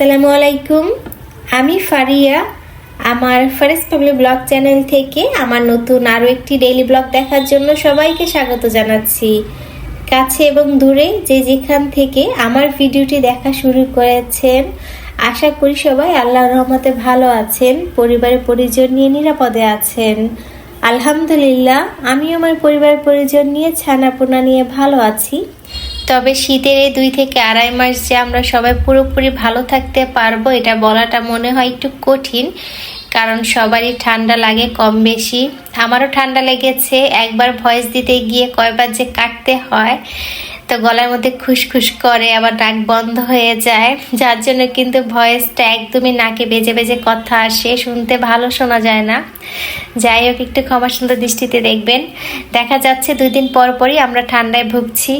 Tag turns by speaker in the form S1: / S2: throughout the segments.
S1: আসসালামু আলাইকুম। আমি ফারিয়া। আমার ফারেস ফ্যামিলি ব্লগ চ্যানেল থেকে আমার নতুন আরও একটি ডেইলি ব্লগ দেখার জন্য সবাইকে স্বাগত জানাচ্ছি। কাছে এবং দূরে যে যেখান থেকে আমার ভিডিওটি দেখা শুরু করেছেন, আশা করি সবাই আল্লাহর রহমতে ভালো আছেন পরিবারের পরিজন নিয়ে নিরাপদে আছেন। আলহামদুলিল্লাহ আমি আমার পরিবার পরিজন নিয়ে ছানাপোনা নিয়ে ভালো আছি। তবে শীতের এই দুই থেকে আড়াই মাস যে আমরা সবাই পুরোপুরি ভালো থাকতে পারব, এটা বলাটা মনে হয় একটু কঠিন, কারণ সবারই ঠান্ডা লাগে কম বেশি। আমারও ঠান্ডা লেগেছে, একবার ভয়েস দিতে গিয়ে কয়বার যে কাটতে হয়, তো গলার মধ্যে খুশখুশ করে, আবার ডাক বন্ধ হয়ে যায়। যার জন্য কিন্তু ভয়েসটা একদমই নাকে বেজে বেজে কথা আসে, শুনতে ভালো শোনা যায় না। যাই হোক, একটু ক্ষমা সুন্দর দৃষ্টিতে দেখবেন। দেখা যাচ্ছে দুই দিন পর পরই আমরা ঠান্ডায় ভুগছি।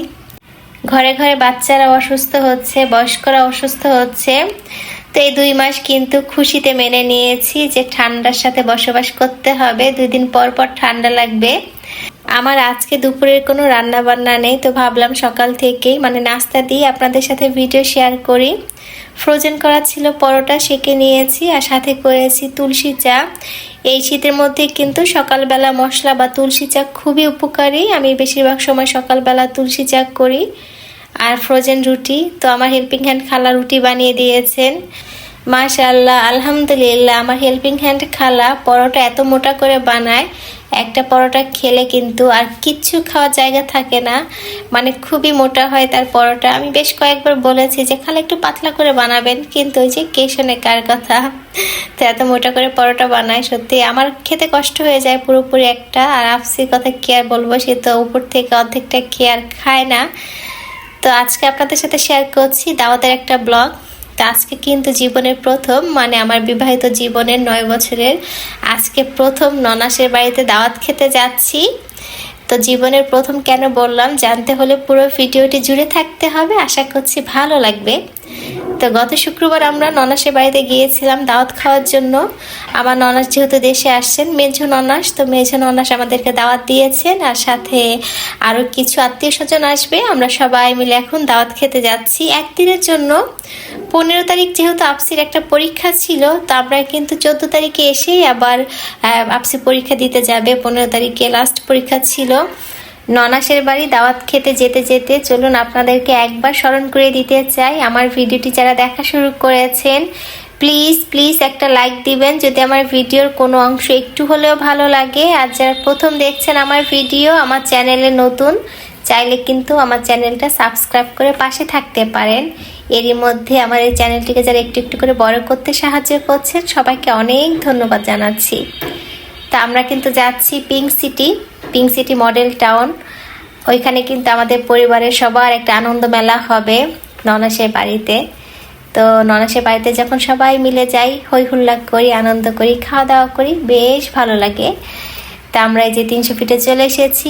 S1: ঘরে ঘরে বাচ্চারা অসুস্থ হচ্ছে, বয়স্করা অসুস্থ হচ্ছে। তো এই দুই মাস কিন্তু খুশিতে মেনে নিয়েছি যে ঠান্ডার সাথে বসবাস করতে হবে। দুই দিন পর পর ঠান্ডা লাগবে। আমার আজকে দুপুরের কোনো রান্না বান্না নেই, তো ভাবলাম সকাল থেকেই মানে নাস্তা দিয়ে আপনাদের সাথে ভিডিও শেয়ার করি। ফ্রোজেন করা ছিল পরোটা, সেকে নিয়েছি আর সাথে করেছি তুলসী চা। এই শীতের মধ্যে কিন্তু সকালবেলা মশলা বা তুলসী চা খুবই উপকারী। আমি বেশিরভাগ সময় সকালবেলা তুলসী চা করি। আর ফ্রোজেন রুটি, তো আমার হেল্পিং হ্যান্ড খালা রুটি বানিয়ে দিয়েছেন। মাশাল্লাহ আলহামদুলিল্লাহ, আমার হেল্পিং হ্যান্ড খালা পরোটা এত মোটা করে বানায়। একটা পরোটা খেলে কিন্তু আর কিচ্ছু খাওয়ার জায়গা থাকে না। মানে খুবই মোটা হয় তার পরোটা। আমি বেশ কয়েকবার বলেছি যে, খালা একটু পাতলা করে বানাবেন। কিন্তু ওই যে কে শোনে কার কথা? তো এত মোটা করে পরোটা বানায় সত্যি। আমার খেতে কষ্ট হয়ে যায় পুরোপুরি একটা। আর আফসির কথা কি আর বলব, সে তো উপর থেকে অর্ধেকটা খেয়ে আর খায় না। তো আজকে আপনাদের সাথে শেয়ার করছি দাওয়াতের একটা ব্লগ তো আজকে কিন্তু জীবনের প্রথম মানে আমার বিবাহিত জীবনের নয় বছরের আজকে প্রথম ননাসের বাড়িতে দাওয়াত খেতে যাচ্ছি। তো জীবনের প্রথম কেন বললাম, জানতে হলে পুরো ভিডিওটি জুড়ে থাকতে হবে, আশা করছি ভালো লাগবে। তো গত শুক্রবার আমরা ননাসের বাড়িতে গিয়েছিলাম দাওয়াত খাওয়ার জন্য। আমার ননাস যেহেতু দেশে আসছেন, মেঝো ননাস, তো মেঝো ননাস আমাদেরকে দাওয়াত দিয়েছেন আর সাথে আরও কিছু আত্মীয় স্বজন আসবে। আমরা সবাই মিলে এখন দাওয়াত খেতে যাচ্ছি একদিনের জন্য। পনেরো তারিখ যেহেতু আপসির একটা পরীক্ষা ছিল, তো আমরা কিন্তু চোদ্দ তারিখে এসেই আবার আপসি পরীক্ষা দিতে যাবে। পনেরো তারিখে লাস্ট পরীক্ষা ছিল। ননাসের বাড়ি দাওয়াত খেতে যেতে যেতে চলুন আপনাদেরকে একবার স্মরণ করে দিতে চাই। আমার ভিডিওটি যারা দেখা শুরু করেছেন প্লিজ প্লিজ একটা লাইক দিবেন। যদি আমার ভিডিওর কোনো অংশ একটু হলেও ভালো লাগে, আর যারা প্রথম দেখছেন আমার ভিডিও, আমার চ্যানেলে নতুন, চাইলে কিন্তু আমার চ্যানেলটা সাবস্ক্রাইব করে পাশে থাকতে পারেন। এরই মধ্যে আমার এই চ্যানেলটিকে যারা একটু একটু করে বড় করতে সাহায্য করছেন, সবাইকে অনেক ধন্যবাদ জানাচ্ছি। তা আমরা কিন্তু যাচ্ছি Pink City Pink City Model Town. ওইখানে কিন্তু আমাদের পরিবারের সবার একটা আনন্দ মেলা হবে ননাসের বাড়িতে। তো ননাসের বাড়িতে যখন সবাই মিলে যাই হই হুল্লা করি, আনন্দ করি, খাওয়া দাওয়া করি, বেশ ভালো লাগে। তা আমরা এই যে তিনশো ফিটে চলে এসেছি।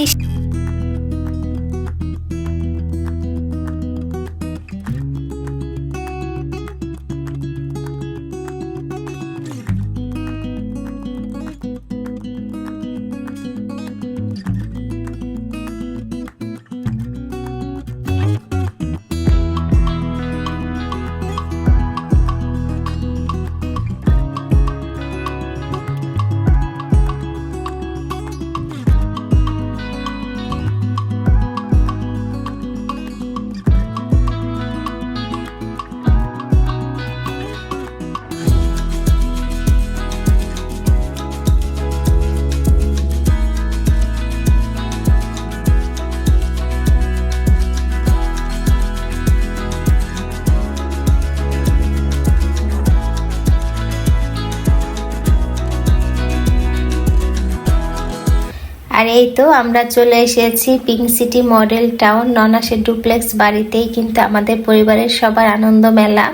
S1: আর এই তো আমরা চলে এসেছি পিঙ্ক সিটি মডেল টাউন ননাসের ডুপ্লেক্স বাড়িতেই কিন্তু আমাদের পরিবারের সবার আনন্দ মেলা।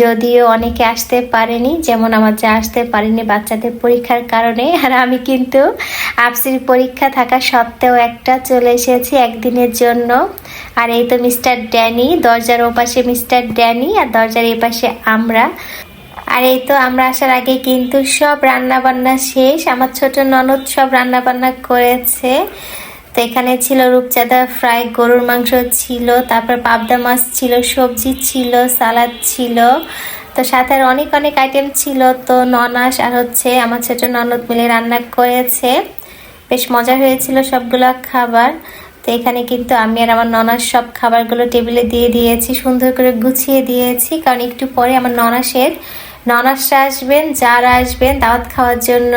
S1: যদিও অনেকে আসতে পারেনি, যেমন আমার যা আসতে পারেনি বাচ্চাদের পরীক্ষার কারণে, আর আমি কিন্তু আপসির পরীক্ষা থাকা সত্ত্বেও একটা চলে এসেছি একদিনের জন্য। আর এই তো মিস্টার ড্যানি দরজার ওপাশে মিস্টার ড্যানি আর দরজার এপাশে আমরা। আর এই তো আমরা আসার আগে কিন্তু সব রান্না বান্না শেষ। আমার ছোট ননদ সব রান্না বান্না করেছে। তো এখানে ছিল রূপচাঁদা ফ্রাই, গরুর মাংস ছিল, তারপর পাবদা মাছ ছিল, সবজি ছিল, সালাদ ছিল। তো সাথে আর অনেক অনেক আইটেম ছিল। তো ননাস আর হচ্ছে আমার ছোট ননদ মিলে রান্না করেছে। বেশ মজা হয়েছিল সবগুলো খাবার। তো এখানে কিন্তু আমি আর আমার ননাস সব খাবারগুলো টেবিলে দিয়ে দিয়েছি, সুন্দর করে গুছিয়ে দিয়েছি। কারণ একটু পরে আমার ননাসের ননাসরা আসবেন, যারা আসবেন দাওয়াত খাওয়ার জন্য।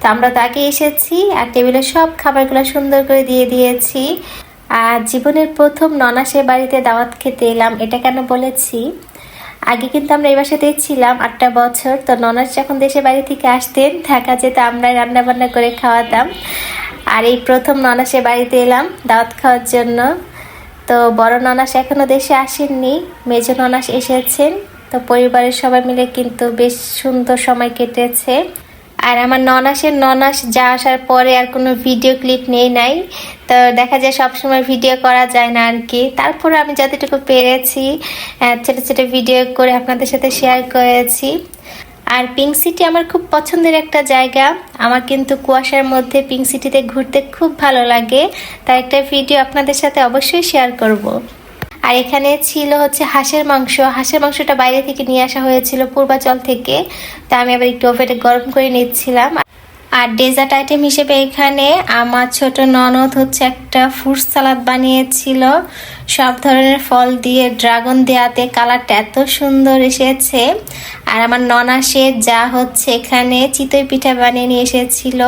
S1: তো আমরা তো আগে এসেছি আর টেবিলে সব খাবারগুলো সুন্দর করে দিয়ে দিয়েছি। আর জীবনের প্রথম ননাসের বাড়িতে দাওয়াত খেতে এলাম, এটা কেন বলেছি? আগে কিন্তু আমরা এই বাসাতেই ছিলাম আটটা বছর, তো ননাস যখন দেশে বাড়ি থেকে আসতেন, থাকা যেত আমরা রান্না বান্না করে খাওয়াতাম। আর এই প্রথম ননাসে বাড়িতে এলাম দাওয়াত খাওয়ার জন্য। তো বড় ননাস এখনও দেশে আসেননি, মেজ ননাস এসেছেন। তো পরিবারের সবাই মিলে কিন্তু বেশ সুন্দর সময় কেটেছে। আর আমার ননাসের ননাস যা আসার পরে আর কোনো ভিডিও ক্লিপ নেই নাই। তো দেখা যায় সব সময় ভিডিও করা যায় না আর কি তারপরে আমি যতটুকু পেরেছি ছোট ছোট ভিডিও করে আপনাদের সাথে শেয়ার করেছি। আর পিঙ্ক সিটি আমার খুব পছন্দের একটা জায়গা। আমার কিন্তু কুয়াশার মধ্যে পিঙ্ক সিটিতে ঘুরতে খুব ভালো লাগে। তার একটা ভিডিও আপনাদের সাথে অবশ্যই শেয়ার করব। আর এখানে ছিল হচ্ছে হাঁসের মাংস। হাঁসের মাংসটা বাইরে থেকে নিয়ে আসা হয়েছিল পূর্বাচল থেকে। তা আমি আবার একটু ওভেনে গরম করে নিচ্ছিলাম। আর ডেজার্ট আইটেম হিসেবে এখানে আমার ছোট ননদ হচ্ছে একটা ফ্রুট সালাদ বানিয়েছিল। সব ধরনের ফল দিয়ে ড্রাগন দেয়াতে কালারটা এত সুন্দর এসেছে। আর আমার ননাসের যা হচ্ছে এখানে চিতই পিঠা বানিয়ে নিয়ে এসেছিল।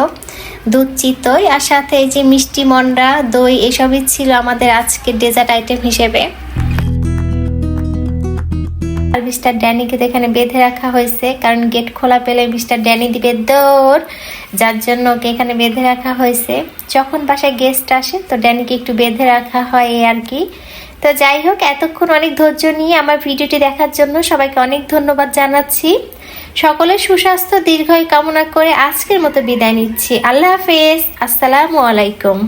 S1: দুধ, চিতই আর সাথে এই যে মিষ্টি মন্ডা, দই, এসবই ছিল আমাদের আজকের ডেজার্ট আইটেম হিসেবে। আর মিস্টার ড্যানিকে তো এখানে বেঁধে রাখা হয়েছে, কারণ গেট খোলা পেলে মিস্টার ড্যানি দিবে দৌড়, যার জন্য ওকে এখানে বেঁধে রাখা হয়েছে। যখন বাসায় গেস্ট আসে, তো ড্যানিকে একটু বেঁধে রাখা হয় আর কি। তো যাই হোক, এতক্ষণ অনেক ধৈর্য নিয়ে আমার ভিডিওটি দেখার জন্য সবাইকে অনেক ধন্যবাদ জানাচ্ছি। সকলের সুস্বাস্থ্য, দীর্ঘায়ু কামনা করে আজকের মতো বিদায় নিচ্ছি। আল্লাহ হাফেজ। আসসালামু আলাইকুম।